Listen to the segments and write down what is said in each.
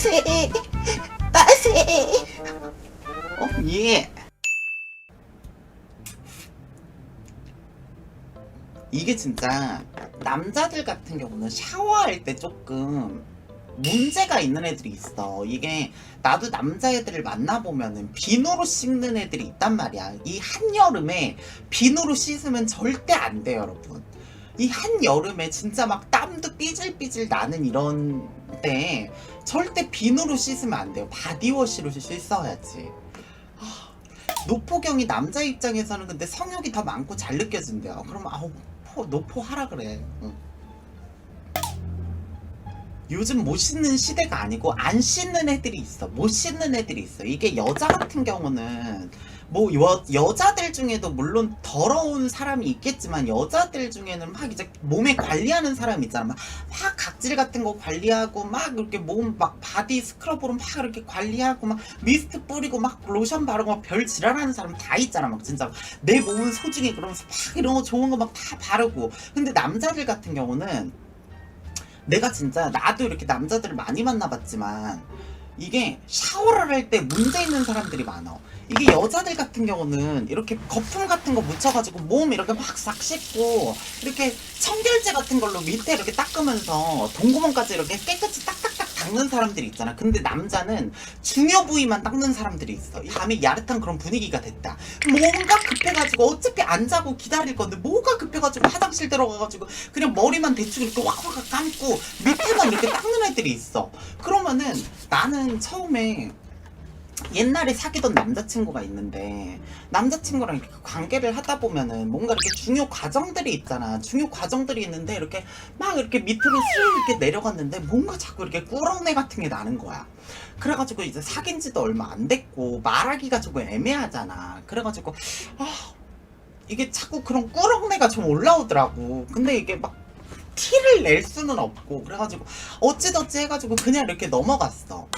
빠세 빠세 어 예. 이게 진짜 남자들 같은 경우는 샤워할 때 조금 문제가 있는 애들이 있어. 이게 나도 남자애들을 만나보면은 비누로 씻는 애들이 있단 말이야. 이 한여름에 비누로 씻으면 절대 안 돼, 여러분. 이 한여름에 진짜 막 땀도 삐질삐질 나는 이런 때 절대 비누로 씻으면 안 돼요. 바디워시로 씻어야지. 아, 노포경이 남자 입장에서는 근데 성욕이 더 많고 잘 느껴진대요. 그럼 아우 포, 노포 하라 그래. 응. 요즘 못 씻는 시대가 아니고 안 씻는 애들이 있어. 못 씻는 애들이 있어. 이게 여자 같은 경우는 뭐 여, 여자들 중에도 물론 더러운 사람이 있겠지만 여자들 중에는 막 이제 몸에 관리하는 사람 있잖아. 막, 막 각질 같은 거 관리하고 막 이렇게 몸 막 바디 스크럽으로 막 이렇게 관리하고 막 미스트 뿌리고 막 로션 바르고 막 별 지랄하는 사람 다 있잖아. 막 진짜 내 몸은 소중해 그러면서 막 이런 거 좋은 거 막 다 바르고. 근데 남자들 같은 경우는 내가 진짜 나도 이렇게 남자들을 많이 만나봤지만 이게 샤워를 할 때 문제 있는 사람들이 많아. 이게 여자들 같은 경우는 이렇게 거품 같은 거 묻혀가지고 몸 이렇게 막싹 씻고 이렇게 청결제 같은 걸로 밑에 이렇게 닦으면서 동구멍까지 이렇게 깨끗이 딱딱딱 닦는 사람들이 있잖아. 근데 남자는 중요 부위만 닦는 사람들이 있어. 이 밤에 야릇한 그런 분위기가 됐다. 뭔가 급해가지고 어차피 안 자고 기다릴 건데 뭐가 급해가지고 화장실 들어가가지고 그냥 머리만 대충 이렇게 확확 감고 밑에만 이렇게 닦는 애들이 있어. 그러면은 나는 처음에 옛날에 사귀던 남자친구가 있는데 남자친구랑 이렇게 관계를 하다 보면은 뭔가 이렇게 중요 과정들이 있잖아. 중요 과정들이 있는데 이렇게 막 이렇게 밑으로 슬 이렇게 내려갔는데 뭔가 자꾸 이렇게 꾸렁내 같은 게 나는 거야. 그래가지고 이제 사귄 지도 얼마 안 됐고 말하기가 조금 애매하잖아. 그래가지고 아 이게 자꾸 그런 꾸렁내가 좀 올라오더라고. 근데 이게 막 티를 낼 수는 없고 그래가지고 어찌저찌 해가지고 그냥 이렇게 넘어갔어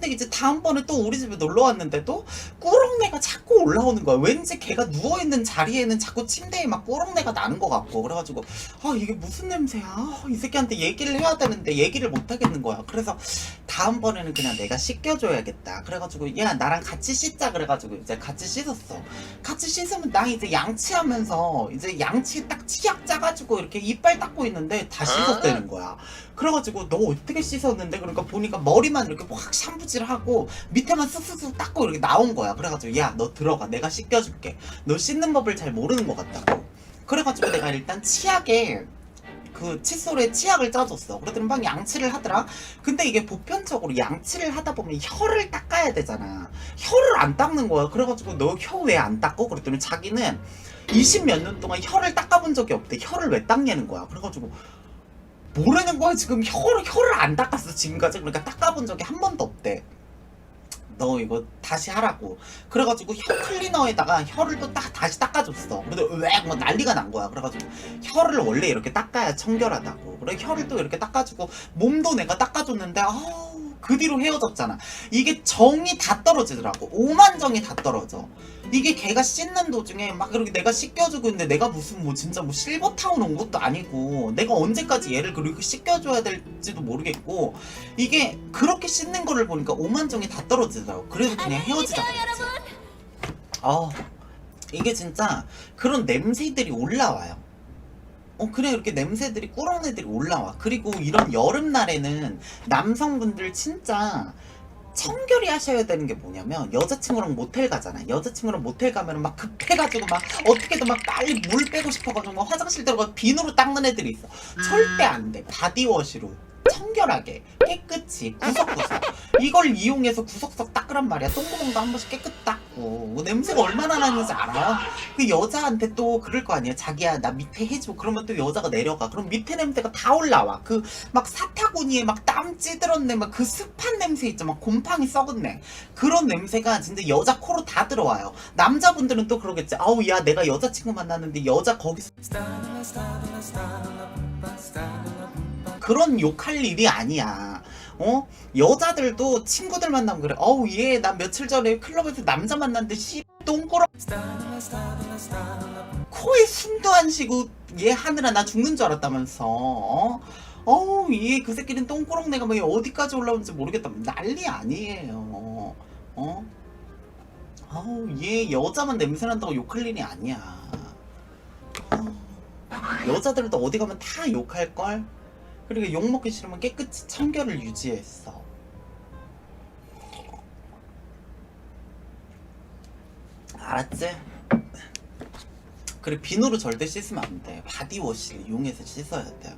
근데 이제 다음번에 또 우리 집에 놀러 왔는데도 꾸렁내가 자꾸 올라오는 거야. 왠지 걔가 누워 있는 자리에는 자꾸 침대에 막 꾸렁내가 나는 것 같고. 그래가지고, 아, 이게 무슨 냄새야. 아, 이 새끼한테 얘기를 해야 되는데 얘기를 못 하겠는 거야. 그래서 다음번에는 그냥 내가 씻겨줘야겠다. 그래가지고, 얘가 나랑 같이 씻자. 그래가지고 이제 같이 씻었어. 같이 씻으면 나 이제 양치하면서 이제 양치 딱 치약 짜가지고 이렇게 이빨 닦고 있는데 다 씻었다는 거야. 그래가지고 너 어떻게 씻었는데? 그러니까 보니까 머리만 이렇게 확 샴푸 질하고 밑에만 쓱쓱쓱 닦고 이렇게 나온 거야. 그래가지고 야 너 들어가 내가 씻겨줄게. 너 씻는 법을 잘 모르는 것 같다고. 그래가지고 내가 일단 치약에 그 칫솔에 치약을 짜줬어. 그러더니 막 양치를 하더라. 근데 이게 보편적으로 양치를 하다 보면 혀를 닦아야 되잖아. 혀를 안 닦는 거야. 그래가지고 너 혀 왜 안 닦고? 그랬더니 자기는 20 몇 년 동안 혀를 닦아본 적이 없대. 혀를 왜 닦냐는 거야. 그래가지고 모르는 거야 지금 혀를 혀를 안 닦았어 지금까지 그러니까 닦아본 적이 한 번도 없대. 너 이거 다시 하라고. 그래가지고 혀 클리너에다가 혀를 또 딱 다시 닦아줬어. 근데 왜뭐 난리가 난 거야. 그래가지고 혀를 원래 이렇게 닦아야 청결하다고. 그래 혀를 또 이렇게 닦아주고 몸도 내가 닦아줬는데 아우 그 뒤로 헤어졌잖아. 이게 정이 다 떨어지더라고. 오만 정이 다 떨어져. 이게 걔가 씻는 도중에 막 이렇게 내가 씻겨주고 있는데 내가 무슨 뭐 진짜 뭐 실버타운 온 것도 아니고 내가 언제까지 얘를 그렇게 씻겨줘야 될지도 모르겠고 이게 그렇게 씻는 거를 보니까 오만정이 다 떨어지더라고. 그래서 그냥 헤어지자 그랬지. 아 이게 진짜 그런 냄새들이 올라와요. 어 그래 이렇게 냄새들이 꾸렁내들이 올라와. 그리고 이런 여름날에는 남성분들 진짜 청결히 하셔야 되는 게 뭐냐면 여자친구랑 모텔 가잖아. 여자친구랑 모텔 가면은 막 급해가지고 막 어떻게든 막 빨리 물 빼고 싶어가지고 막 화장실 들어가 비누로 닦는 애들이 있어. 절대 안 돼. 바디워시로 청결하게 깨끗이 구석구석 이걸 이용해서 구석구석 닦으란 말이야. 똥구멍도 한 번씩 깨끗 닦 고뭐 냄새가 얼마나 나는지 알아요? 그 여자한테 또 그럴 거 아니야. 자기야 나 밑에 해줘. 그러면 또 여자가 내려가. 그럼 밑에 냄새가 다 올라와. 그 막 사타구니에 막 땀 찌들었네. 막 그 습한 냄새 있죠. 막 곰팡이 썩었네. 그런 냄새가 진짜 여자 코로 다 들어와요. 남자분들은 또 그러겠지. 아우 야 내가 여자친구 만났는데 여자 거기서 그런 욕할 일이 아니야. 어? 여자들도 친구들 만나면 그래. 어우, 얘, 나 며칠 전에 클럽에서 남자 만났는데, 씨, 똥꼬라. 코에 숨도 안 쉬고, 얘 하느라 나 죽는 줄 알았다면서. 어? 어우 얘 그 새끼는 똥꾸렁내가 뭐 어디까지 올라오는지 모르겠다 난리 아니에요 어? 아우 얘 여자만 냄새난다고 욕할 일이 아니야 아우, 여자들도 어디 가면 다 욕할걸 그리고 욕먹기 싫으면 깨끗이 청결을 유지했어. 알았지? 그리고 비누로 절대 씻으면 안 돼. 바디워시를 이용해서 씻어야 돼